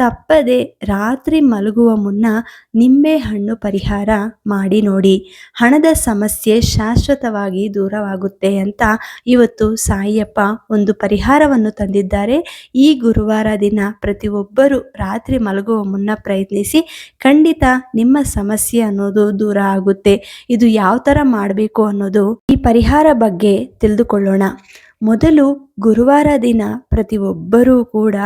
ತಪ್ಪದೆ ರಾತ್ರಿ ಮಲಗುವ ಮುನ್ನ ನಿಂಬೆ ಹಣ್ಣು ಪರಿಹಾರ ಮಾಡಿ ನೋಡಿ. ಹಣದ ಸಮಸ್ಯೆ ಶಾಶ್ವತವಾಗಿ ದೂರವಾಗುತ್ತೆ ಅಂತ ಇವತ್ತು ಸಾಯಿಯಪ್ಪ ಒಂದು ಪರಿಹಾರವನ್ನು ತಂದಿದ್ದಾರೆ. ಈ ಗುರುವಾರ ದಿನ ಪ್ರತಿಯೊಬ್ಬರು ರಾತ್ರಿ ಮಲಗುವ ಮುನ್ನ ಪ್ರಯತ್ನಿಸಿ ಖಂಡಿತ ನಿಮ್ಮ ಸಮಸ್ಯೆ ಅನ್ನೋದು ದೂರ ಆಗುತ್ತೆ. ಇದು ಯಾವ ಥರ ಮಾಡಬೇಕು ಅನ್ನೋದು ಈ ಪರಿಹಾರ ಬಗ್ಗೆ ತಿಳಿದುಕೊಳ್ಳೋಣ. ಮೊದಲು ಗುರುವಾರ ದಿನ ಪ್ರತಿಯೊಬ್ಬರೂ ಕೂಡ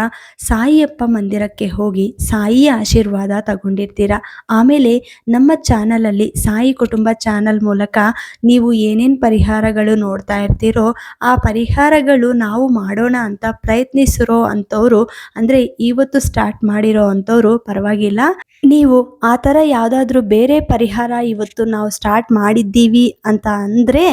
ಸಾಯಿಯಪ್ಪ ಮಂದಿರಕ್ಕೆ ಹೋಗಿ ಸಾಯಿಯ ಆಶೀರ್ವಾದ ತಗೊಂಡಿರ್ತೀರ? ಆಮೇಲೆ ನಮ್ಮ ಚಾನಲಲ್ಲಿ ಸಾಯಿ ಕುಟುಂಬ ಚಾನಲ್ ಮೂಲಕ ನೀವು ಏನೇನು ಪರಿಹಾರಗಳು ನೋಡ್ತಾ ಇರ್ತೀರೋ, ಆ ಪರಿಹಾರಗಳು ನಾವು ಮಾಡೋಣ ಅಂತ ಪ್ರಯತ್ನಿಸಿರೋ ಅಂಥವ್ರು, ಅಂದರೆ ಇವತ್ತು ಸ್ಟಾರ್ಟ್ ಮಾಡಿರೋ ಅಂಥವ್ರು ಪರವಾಗಿಲ್ಲ. ನೀವು ಆ ಥರ ಯಾವುದಾದ್ರೂ ಬೇರೆ ಪರಿಹಾರ ಇವತ್ತು ನಾವು ಸ್ಟಾರ್ಟ್ ಮಾಡಿದ್ದೀವಿ ಅಂತ ಅಂದರೆ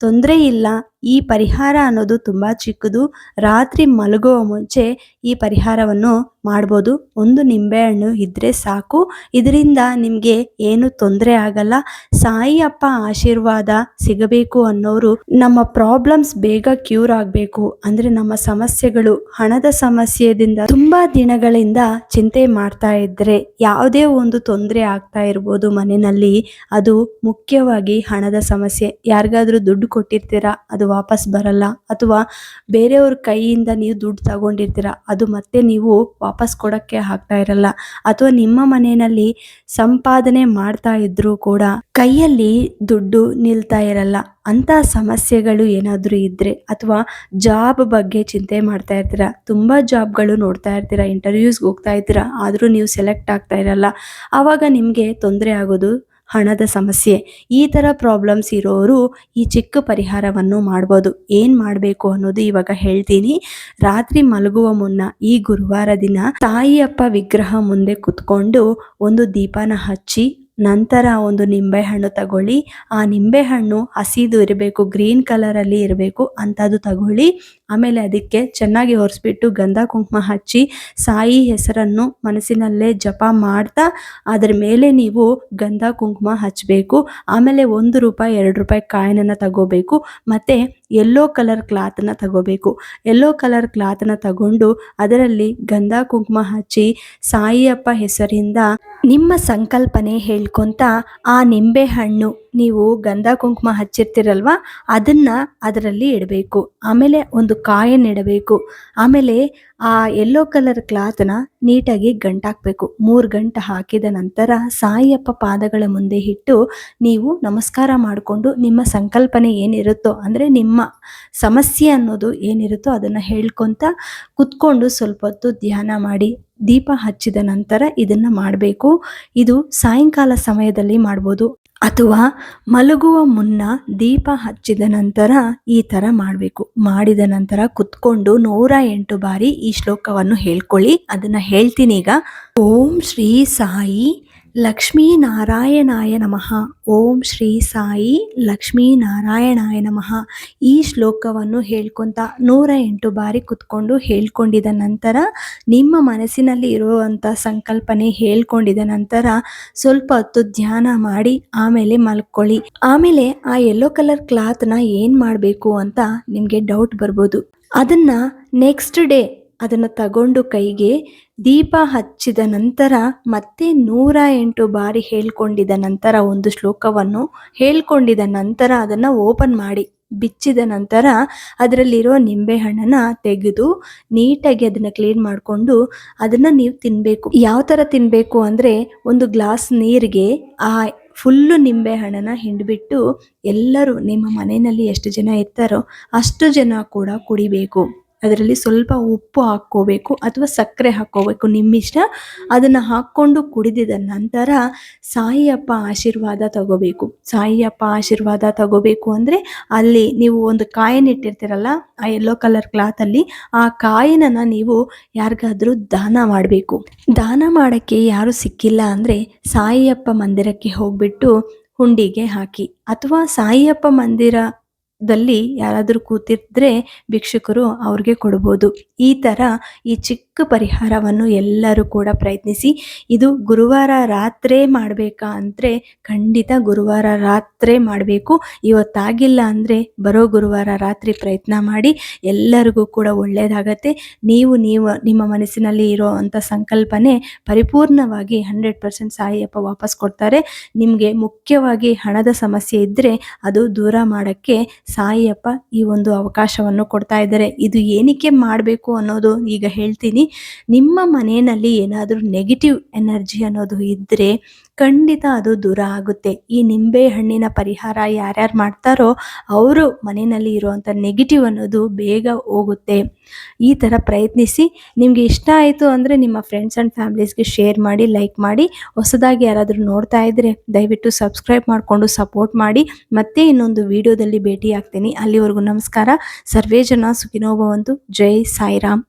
ತೊಂದರೆ ಇಲ್ಲ. ಈ ಪರಿಹಾರ ಅನ್ನೋದು ತುಂಬ ಚಿಕ್ಕದು. ರಾತ್ರಿ ಮಲಗುವ ಮುಂಚೆ ಈ ಪರಿಹಾರವನ್ನು ಮಾಡ್ಬೋದು. ಒಂದು ನಿಂಬೆಹಣ್ಣು ಇದ್ದರೆ ಸಾಕು. ಇದರಿಂದ ನಿಮಗೆ ಏನು ತೊಂದರೆ ಆಗಲ್ಲ. ಸಾಯಿ ಅಪ್ಪ ಆಶೀರ್ವಾದ ಸಿಗಬೇಕು ಅನ್ನೋರು ನಮ್ಮ ಪ್ರಾಬ್ಲಮ್ಸ್ ಬೇಗ ಕ್ಯೂರ್ ಆಗಬೇಕು. ಅಂದರೆ ನಮ್ಮ ಸಮಸ್ಯೆಗಳು, ಹಣದ ಸಮಸ್ಯೆದಿಂದ ತುಂಬ ದಿನಗಳಿಂದ ಚಿಂತೆ ಮಾಡ್ತಾ ಇದ್ದರೆ ಯಾವುದೇ ಒಂದು ತೊಂದರೆ ಆಗ್ತಾ ಇರ್ಬೋದು ಮನೆಯಲ್ಲಿ. ಅದು ಮುಖ್ಯವಾಗಿ ಹಣದ ಸಮಸ್ಯೆ. ಯಾರಿಗಾದರೂ ದುಡ್ಡು ಕೊಟ್ಟಿರ್ತೀರಾ? ಅದು ವಾಪಸ್ ಬರಲ್ಲ ಅಥವಾ ಬೇರೆಯವ್ರ ಕೈಯಿಂದ ನೀವು ದುಡ್ಡು ತಗೊಂಡಿರ್ತೀರ, ಅದು ಮತ್ತೆ ನೀವು ವಾಪಸ್ ಕೊಡೋಕ್ಕೆ ಆಗ್ತಾ ಇರಲ್ಲ. ಅಥವಾ ನಿಮ್ಮ ಮನೆಯಲ್ಲಿ ಸಂಪಾದನೆ ಮಾಡ್ತಾ ಇದ್ರೂ ಕೂಡ ಕೈಯಲ್ಲಿ ದುಡ್ಡು ನಿಲ್ತಾ ಇರಲ್ಲ. ಅಂತ ಸಮಸ್ಯೆಗಳು ಏನಾದರೂ ಇದ್ದರೆ ಅಥವಾ ಜಾಬ್ ಬಗ್ಗೆ ಚಿಂತೆ ಮಾಡ್ತಾ ಇರ್ತೀರ, ತುಂಬ ಜಾಬ್ಗಳು ನೋಡ್ತಾ ಇರ್ತೀರ ಇಂಟರ್ವ್ಯೂಸ್ಗೆ ಹೋಗ್ತಾ ಇದ್ದೀರಾ ಆದರೂ ನೀವು ಸೆಲೆಕ್ಟ್ ಆಗ್ತಾ ಇರಲ್ಲ, ಆವಾಗ ನಿಮಗೆ ತೊಂದರೆ ಆಗೋದು ಹಣದ ಸಮಸ್ಯೆ, ಈ ಥರ ಪ್ರಾಬ್ಲಮ್ಸ್ ಇರೋರು ಈ ಚಿಕ್ಕ ಪರಿಹಾರವನ್ನು ಮಾಡ್ಬೋದು. ಏನು ಮಾಡಬೇಕು ಅನ್ನೋದು ಇವಾಗ ಹೇಳ್ತೀನಿ. ರಾತ್ರಿ ಮಲಗುವ ಮುನ್ನ ಈ ಗುರುವಾರ ದಿನ ತಾಯಿಯಪ್ಪ ವಿಗ್ರಹ ಮುಂದೆ ಕುತ್ಕೊಂಡು ಒಂದು ದೀಪನ ಹಚ್ಚಿ ನಂತರ ಒಂದು ನಿಂಬೆಹಣ್ಣು ತಗೊಳ್ಳಿ. ಆ ನಿಂಬೆಹಣ್ಣು ಹಸಿದು ಇರಬೇಕು, ಗ್ರೀನ್ ಕಲರಲ್ಲಿ ಇರಬೇಕು ಅಂಥದ್ದು ತಗೊಳ್ಳಿ. ಆಮೇಲೆ ಅದಕ್ಕೆ ಚೆನ್ನಾಗಿ ಒರೆಸ್ಬಿಟ್ಟು ಗಂಧ ಕುಂಕುಮ ಹಚ್ಚಿ ಸಾಯಿ ಹೆಸರನ್ನು ಮನಸ್ಸಿನಲ್ಲೇ ಜಪ ಮಾಡ್ತಾ ಅದರ ಮೇಲೆ ನೀವು ಗಂಧ ಕುಂಕುಮ ಹಚ್ಚಬೇಕು. ಆಮೇಲೆ ಒಂದು ರೂಪಾಯಿ, ಎರಡು ರೂಪಾಯಿ ಕಾಯಿನನ್ನು ತಗೋಬೇಕು. ಮತ್ತು ಎಲ್ಲೋ ಕಲರ್ ಕ್ಲಾತನ್ನು ತಗೋಬೇಕು. ಎಲ್ಲೋ ಕಲರ್ ಕ್ಲಾತನ್ನು ತಗೊಂಡು ಅದರಲ್ಲಿ ಗಂಧ ಕುಂಕುಮ ಹಚ್ಚಿ ಸಾಯಿಯಪ್ಪ ಹೆಸರಿಂದ ನಿಮ್ಮ ಸಂಕಲ್ಪನೆ ಹೇಳ್ಕೊಂತ ಆ ನಿಂಬೆ ಹಣ್ಣು ನೀವು ಗಂಧ ಕುಂಕುಮ ಹಚ್ಚಿರ್ತೀರಲ್ವ, ಅದನ್ನ ಅದರಲ್ಲಿ ಇಡಬೇಕು. ಆಮೇಲೆ ಒಂದು ಕಾಯನ್ನು ಇಡಬೇಕು. ಆಮೇಲೆ ಆ ಯೆಲ್ಲೋ ಕಲರ್ ಕ್ಲಾತ್ನ ನೀಟಾಗಿ ಗಂಟಾಕಬೇಕು. ಮೂರು ಗಂಟೆ ಹಾಕಿದ ನಂತರ ಸಾಯಿಯಪ್ಪ ಪಾದಗಳ ಮುಂದೆ ಇಟ್ಟು ನೀವು ನಮಸ್ಕಾರ ಮಾಡಿಕೊಂಡು ನಿಮ್ಮ ಸಂಕಲ್ಪನೆ ಏನಿರುತ್ತೋ, ಅಂದರೆ ನಿಮ್ಮ ಸಮಸ್ಯೆ ಅನ್ನೋದು ಏನಿರುತ್ತೋ ಅದನ್ನು ಹೇಳ್ಕೊತ ಕುತ್ಕೊಂಡು ಸ್ವಲ್ಪ ಹೊತ್ತು ಧ್ಯಾನ ಮಾಡಿ. ದೀಪ ಹಚ್ಚಿದ ನಂತರ ಇದನ್ನ ಮಾಡಬೇಕು. ಇದು ಸಾಯಂಕಾಲ ಸಮಯದಲ್ಲಿ ಮಾಡ್ಬೋದು. ಅಥವಾ ಮಲಗುವ ಮುನ್ನ ದೀಪ ಹಚ್ಚಿದ ನಂತರ ಈ ಥರ ಮಾಡಬೇಕು. ಮಾಡಿದ ನಂತರ ಕುತ್ಕೊಂಡು ನೂರ ಎಂಟು ಬಾರಿ ಈ ಶ್ಲೋಕವನ್ನು ಹೇಳ್ಕೊಳ್ಳಿ. ಅದನ್ನು ಹೇಳ್ತೀನಿ ಈಗ. ಓಂ ಶ್ರೀ ಸಾಯಿ ಲಕ್ಷ್ಮೀ ನಾರಾಯಣಾಯ ನಮಃ. ಓಂ ಶ್ರೀ ಸಾಯಿ ಲಕ್ಷ್ಮೀ ನಾರಾಯಣಾಯ ನಮಃ. ಈ ಶ್ಲೋಕವನ್ನು ಹೇಳ್ಕೊತ ನೂರ ಎಂಟು ಬಾರಿ ಕುತ್ಕೊಂಡು ಹೇಳ್ಕೊಂಡಿದ ನಂತರ, ನಿಮ್ಮ ಮನಸ್ಸಿನಲ್ಲಿ ಇರುವಂಥ ಸಂಕಲ್ಪನೆ ಹೇಳ್ಕೊಂಡಿದ ನಂತರ ಸ್ವಲ್ಪ ಹೊತ್ತು ಧ್ಯಾನ ಮಾಡಿ ಆಮೇಲೆ ಮಲ್ಕೊಳ್ಳಿ. ಆಮೇಲೆ ಆ ಯೆಲ್ಲೋ ಕಲರ್ ಕ್ಲಾತ್ನ ಏನು ಮಾಡಬೇಕು ಅಂತ ನಿಮಗೆ ಡೌಟ್ ಬರ್ಬೋದು. ಅದನ್ನು ನೆಕ್ಸ್ಟ್ ಡೇ ಅದನ್ನು ತಗೊಂಡು ಕೈಗೆ ದೀಪ ಹಚ್ಚಿದ ನಂತರ ಮತ್ತೆ ನೂರ ಎಂಟು ಬಾರಿ ಹೇಳ್ಕೊಂಡಿದ ನಂತರ ಒಂದು ಶ್ಲೋಕವನ್ನು ಹೇಳ್ಕೊಂಡಿದ ನಂತರ ಅದನ್ನು ಓಪನ್ ಮಾಡಿ. ಬಿಚ್ಚಿದ ನಂತರ ಅದರಲ್ಲಿರೋ ನಿಂಬೆಹಣ್ಣನ್ನು ತೆಗೆದು ನೀಟಾಗಿ ಅದನ್ನು ಕ್ಲೀನ್ ಮಾಡಿಕೊಂಡು ಅದನ್ನು ನೀವು ತಿನ್ನಬೇಕು ಯಾವ ಥರ ತಿನ್ನಬೇಕು ಅಂದರೆ ಒಂದು ಗ್ಲಾಸ್ ನೀರಿಗೆ ಆ ಫುಲ್ಲು ನಿಂಬೆ ಹಿಂಡಿಬಿಟ್ಟು ಹಿಂಡ್ಬಿಟ್ಟು ಎಲ್ಲರೂ ನಿಮ್ಮ ಮನೆಯಲ್ಲಿ ಎಷ್ಟು ಜನ ಇರ್ತಾರೋ ಅಷ್ಟು ಜನ ಕೂಡ ಕುಡಿಬೇಕು. ಅದರಲ್ಲಿ ಸ್ವಲ್ಪ ಉಪ್ಪು ಹಾಕ್ಕೋಬೇಕು ಅಥವಾ ಸಕ್ಕರೆ ಹಾಕ್ಕೋಬೇಕು, ನಿಮ್ಮಿಷ್ಟ. ಅದನ್ನು ಹಾಕ್ಕೊಂಡು ಕುಡಿದಿದ ನಂತರ ಸಾಯಿಯಪ್ಪ ಆಶೀರ್ವಾದ ತಗೋಬೇಕು. ಸಾಯಿಯಪ್ಪ ಆಶೀರ್ವಾದ ತಗೋಬೇಕು ಅಂದರೆ ಅಲ್ಲಿ ನೀವು ಒಂದು ಕಾಯಿನಿಟ್ಟಿರ್ತೀರಲ್ಲ ಆ ಯೆಲ್ಲೋ ಕಲರ್ ಕ್ಲಾತಲ್ಲಿ ಆ ಕಾಯಿನನ್ನ ನೀವು ಯಾರಿಗಾದರೂ ದಾನ ಮಾಡಬೇಕು. ದಾನ ಮಾಡೋಕ್ಕೆ ಯಾರು ಸಿಕ್ಕಿಲ್ಲ ಅಂದರೆ ಸಾಯಿಯಪ್ಪ ಮಂದಿರಕ್ಕೆ ಹೋಗ್ಬಿಟ್ಟು ಹುಂಡಿಗೆ ಹಾಕಿ. ಅಥವಾ ಸಾಯಿಯಪ್ಪ ಮಂದಿರ ದಲ್ಲಿ ಯಾರಾದರೂ ಕೂತಿದ್ರೆ ಭಿಕ್ಷುಕರು ಅವ್ರಿಗೆ ಕೊಡ್ಬೋದು. ಈ ಥರ ಈ ಚಿಕ್ಕ ಪರಿಹಾರವನ್ನು ಎಲ್ಲರೂ ಕೂಡ ಪ್ರಯತ್ನಿಸಿ. ಇದು ಗುರುವಾರ ರಾತ್ರಿ ಮಾಡಬೇಕಾ ಅಂದರೆ ಖಂಡಿತ ಗುರುವಾರ ರಾತ್ರಿ ಮಾಡಬೇಕು. ಇವತ್ತಾಗಿಲ್ಲ ಅಂದರೆ ಬರೋ ಗುರುವಾರ ರಾತ್ರಿ ಪ್ರಯತ್ನ ಮಾಡಿ. ಎಲ್ಲರಿಗೂ ಕೂಡ ಒಳ್ಳೆಯದಾಗತ್ತೆ ನೀವು ನೀವು ನಿಮ್ಮ ಮನಸ್ಸಿನಲ್ಲಿ ಇರೋ ಅಂಥ ಸಂಕಲ್ಪನೆ ಪರಿಪೂರ್ಣವಾಗಿ ಹಂಡ್ರೆಡ್ ಪರ್ಸೆಂಟ್ ಸಾಯಿಯಪ್ಪ ವಾಪಸ್ ಕೊಡ್ತಾರೆ. ನಿಮಗೆ ಮುಖ್ಯವಾಗಿ ಹಣದ ಸಮಸ್ಯೆ ಇದ್ದರೆ ಅದು ದೂರ ಮಾಡೋಕ್ಕೆ ಸಾಯಿಯಪ್ಪ ಈ ಒಂದು ಅವಕಾಶವನ್ನು ಕೊಡ್ತಾ ಇದ್ದಾರೆ. ಇದು ಏನಕ್ಕೆ ಮಾಡಬೇಕು ಅನ್ನೋದು ಈಗ ಹೇಳ್ತೀನಿ. ನಿಮ್ಮ ಮನೆಯಲ್ಲಿ ಏನಾದರೂ ನೆಗೆಟಿವ್ ಎನರ್ಜಿ ಅನ್ನೋದು ಇದ್ದರೆ ಖಂಡಿತ ಅದು ದೂರ ಆಗುತ್ತೆ. ಈ ನಿಂಬೆ ಹಣ್ಣಿನ ಪರಿಹಾರ ಯಾರ್ಯಾರು ಮಾಡ್ತಾರೋ ಅವರು ಮನೆಯಲ್ಲಿ ಇರುವಂಥ ನೆಗೆಟಿವ್ ಅನ್ನೋದು ಬೇಗ ಹೋಗುತ್ತೆ. ಈ ಥರ ಪ್ರಯತ್ನಿಸಿ. ನಿಮಗೆ ಇಷ್ಟ ಆಯಿತು ಅಂದರೆ ನಿಮ್ಮ ಫ್ರೆಂಡ್ಸ್ ಆ್ಯಂಡ್ ಫ್ಯಾಮಿಲೀಸ್ಗೆ ಶೇರ್ ಮಾಡಿ ಲೈಕ್ ಮಾಡಿ. ಹೊಸದಾಗಿ ಯಾರಾದರೂ ನೋಡ್ತಾ ಇದ್ದರೆ ದಯವಿಟ್ಟು ಸಬ್ಸ್ಕ್ರೈಬ್ ಮಾಡಿಕೊಂಡು ಸಪೋರ್ಟ್ ಮಾಡಿ. ಮತ್ತೆ ಇನ್ನೊಂದು ವಿಡಿಯೋದಲ್ಲಿ ಭೇಟಿ ಆಗ್ತೀನಿ ಅಲ್ಲಿವರೆಗೂ ನಮಸ್ಕಾರ. ಸರ್ವೇ ಜನ ಸುಖಿನೋಭವಂತು. ಜೈ ಸಾಯಿರಾಮ್.